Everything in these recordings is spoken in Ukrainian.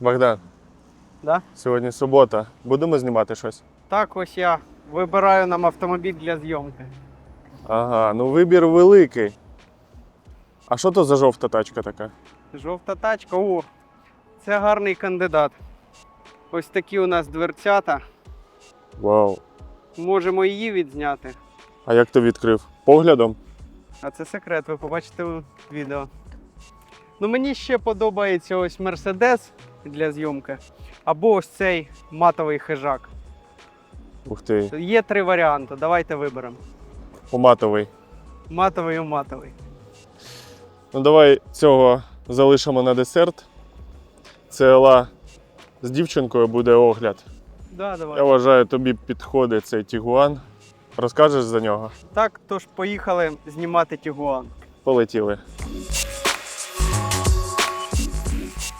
Богдан, Да? сьогодні субота. Будемо знімати щось? Так, ось я вибираю нам автомобіль для зйомки. Ага, ну вибір великий. А що то за жовта тачка така? Жовта тачка. О, це гарний кандидат. Ось такі у нас дверцята. Вау. Можемо її відзняти. А як ти відкрив? Поглядом? А це секрет, ви побачите у відео. Ну, мені ще подобається ось Mercedes для зйомки. Або ось цей матовий хижак. Ух ти, Є три варіанти. Давайте виберемо. поматовий. Матовий і матовий. Ну давай цього залишимо на десерт. ЦЛА з дівчинкою буде огляд. Да, давай. Я вважаю, тобі підходить цей Тігуан. Розкажеш за нього? Так, тож поїхали знімати Тігуан. Полетіли.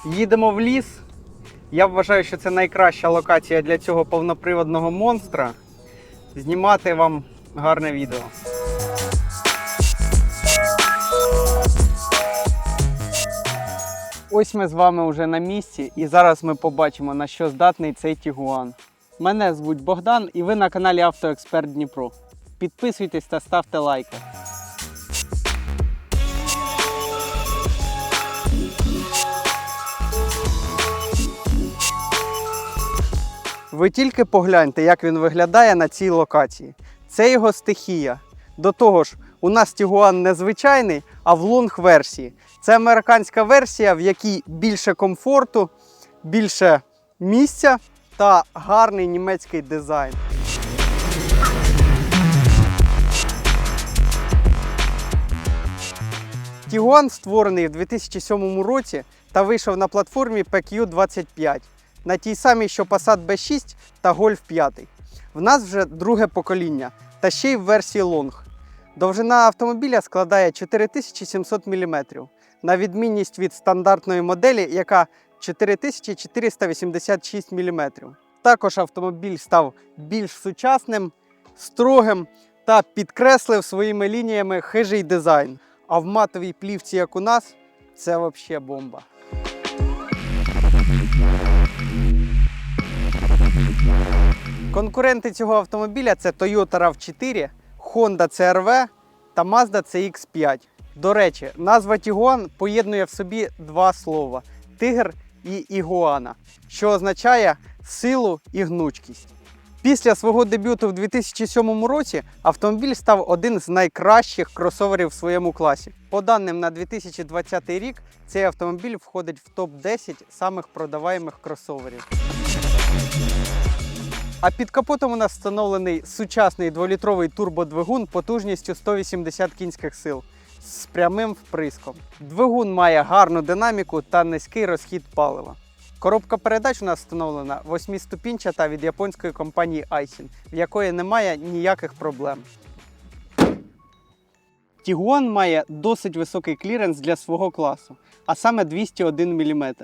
Їдемо в ліс. Я вважаю, що це найкраща локація для цього повноприводного монстра. Знімати вам гарне відео. Ось ми з вами вже на місці, і зараз ми побачимо, на що здатний цей Тігуан. Мене звуть Богдан, і ви на каналі Автоексперт Дніпро. Підписуйтесь та ставте лайки. Ви тільки погляньте, як він виглядає на цій локації. Це його стихія. До того ж, у нас Тігуан не звичайний, а в лонг версії. Це американська версія, в якій більше комфорту, більше місця та гарний німецький дизайн. Тігуан створений в 2007 році та вийшов на платформі PQ25 на тій самій, що Passat B6 та Golf 5. В нас вже друге покоління, та ще й в версії Long. Довжина автомобіля складає 4700 мм, на відмінність від стандартної моделі, яка 4486 мм. Також автомобіль став більш сучасним, строгим та підкреслив своїми лініями хижий дизайн. А в матовій плівці, як у нас, це взагалі бомба. Конкуренти цього автомобіля це Toyota RAV4, Honda CR-V та Mazda CX5. До речі, назва Tiguan поєднує в собі два слова: тигр і ігуана, що означає силу і гнучкість. Після свого дебюту в 2007 році автомобіль став один з найкращих кросоверів в своєму класі. По даним на 2020 рік, цей автомобіль входить в топ-10 самих продаваємих кросоверів. А під капотом у нас встановлений сучасний 2-літровий турбодвигун потужністю 180 кінських сил з прямим вприском. Двигун має гарну динаміку та низький розхід палива. Коробка передач у нас встановлена восьмиступінчата від японської компанії Aisin, в якої немає ніяких проблем. Тігуан має досить високий кліренс для свого класу, а саме 201 мм.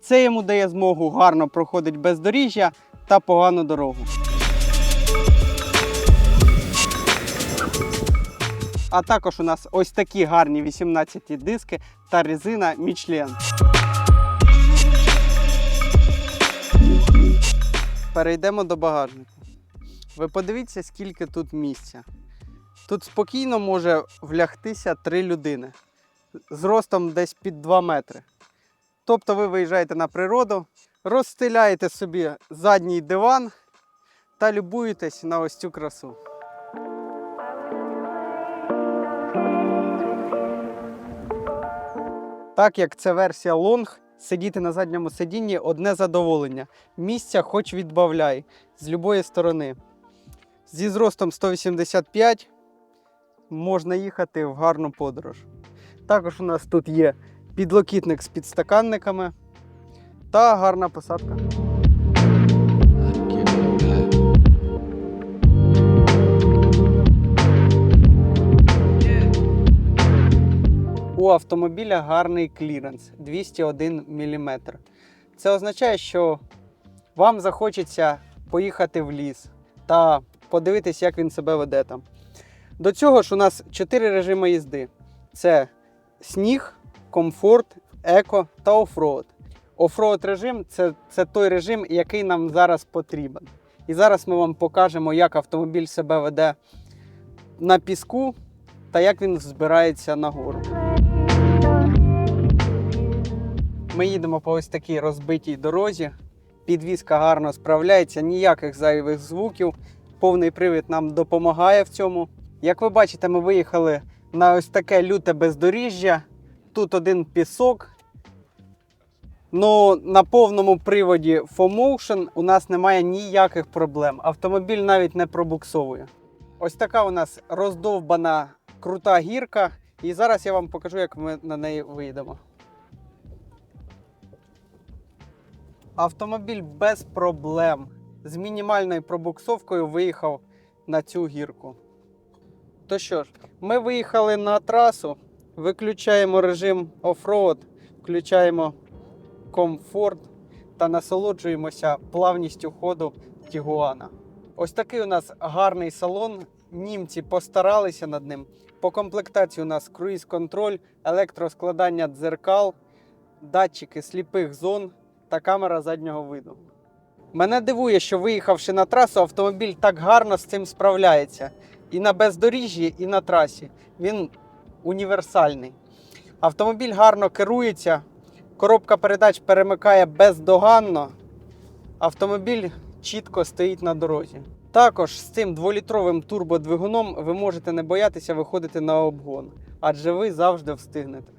Це йому дає змогу гарно проходити бездоріжжя та погану дорогу. А також у нас ось такі гарні 18 диски та резина Michelin. Перейдемо до багажника. Ви подивіться, скільки тут місця. Тут спокійно може влягтися три людини з ростом десь під 2 метри. Тобто ви виїжджаєте на природу, розстеляєте собі задній диван та любуєтесь на ось цю красу. Так як це версія лонг, сидіти на задньому сидінні одне задоволення. Місця хоч відбавляй з любої сторони. Зі зростом 185 можна їхати в гарну подорож. Також у нас тут є підлокітник з підстаканниками та гарна посадка. У автомобіля гарний кліренс 201 мм. Це означає, що вам захочеться поїхати в ліс та подивитись, як він себе веде там. До цього ж у нас 4 режими їзди: це сніг, комфорт, еко та оффроуд. Офроуд режим це, це той режим, який нам зараз потрібен. І зараз ми вам покажемо, як автомобіль себе веде на піску та як він збирається нагору. Ми їдемо по ось такій розбитій дорозі. Підвізка гарно справляється, ніяких зайвих звуків. Повний привід нам допомагає в цьому. Як ви бачите, ми виїхали на ось таке люте бездоріжжя. Тут один пісок. Ну, на повному приводі 4Motion у нас немає ніяких проблем. Автомобіль навіть не пробуксовує. Ось така у нас роздовбана крута гірка. І зараз я вам покажу, як ми на неї виїдемо. Автомобіль без проблем з мінімальною пробуксовкою виїхав на цю гірку. То що ж, ми виїхали на трасу, виключаємо режим оффроуд, включаємо комфорт та насолоджуємося плавністю ходу Тігуана. Ось такий у нас гарний салон. Німці постаралися над ним. По комплектації у нас круїз-контроль, електроскладання дзеркал, датчики сліпих зон та камера заднього виду. Мене дивує, що виїхавши на трасу, автомобіль так гарно з цим справляється. І на бездоріжжі, і на трасі. Він універсальний. Автомобіль гарно керується, коробка передач перемикає бездоганно. Автомобіль чітко стоїть на дорозі. Також з цим дволітровим турбодвигуном ви можете не боятися виходити на обгон, адже ви завжди встигнете.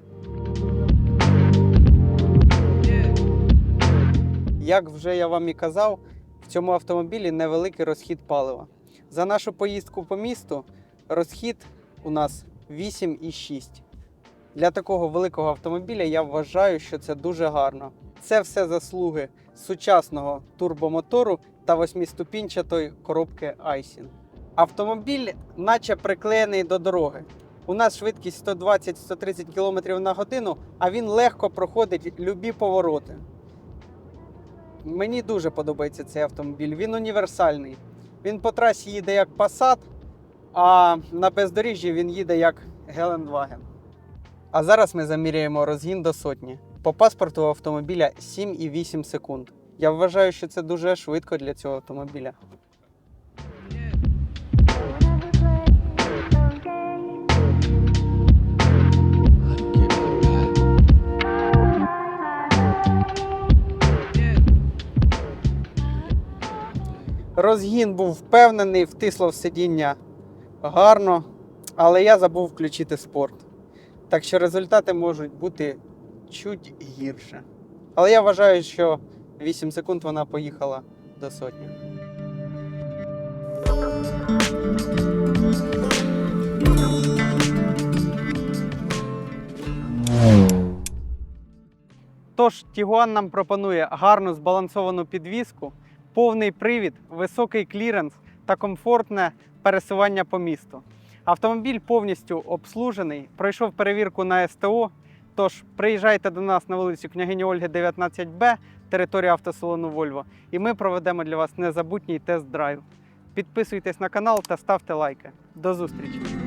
Як вже я вам і казав, в цьому автомобілі невеликий розхід палива. За нашу поїздку по місту розхід у нас 8,6. Для такого великого автомобіля я вважаю, що це дуже гарно. Це все заслуги сучасного турбомотору та восьмиступінчатої коробки Айсін. Автомобіль наче приклеєний до дороги. У нас швидкість 120-130 км на годину, а він легко проходить любі повороти. Мені дуже подобається цей автомобіль. Він універсальний. Він по трасі їде як Passat, а на бездоріжжі він їде як Гелендваген. А зараз ми заміряємо розгін до сотні. По паспорту автомобіля 7,8 секунд. Я вважаю, що це дуже швидко для цього автомобіля. Розгін був впевнений, втисло в сидіння гарно, але я забув включити спорт. Так що результати можуть бути чуть гірше. Але я вважаю, що 8 секунд вона поїхала до сотні. Тож Тігуан нам пропонує гарну збалансовану підвіску, повний привід, високий кліренс та комфортне пересування по місту. Автомобіль повністю обслужений, пройшов перевірку на СТО. Тож приїжджайте до нас на вулицю княгині Ольги, 19Б, територія автосалону Вольво, і ми проведемо для вас незабутній тест-драйв. Підписуйтесь на канал та ставте лайки. До зустрічі!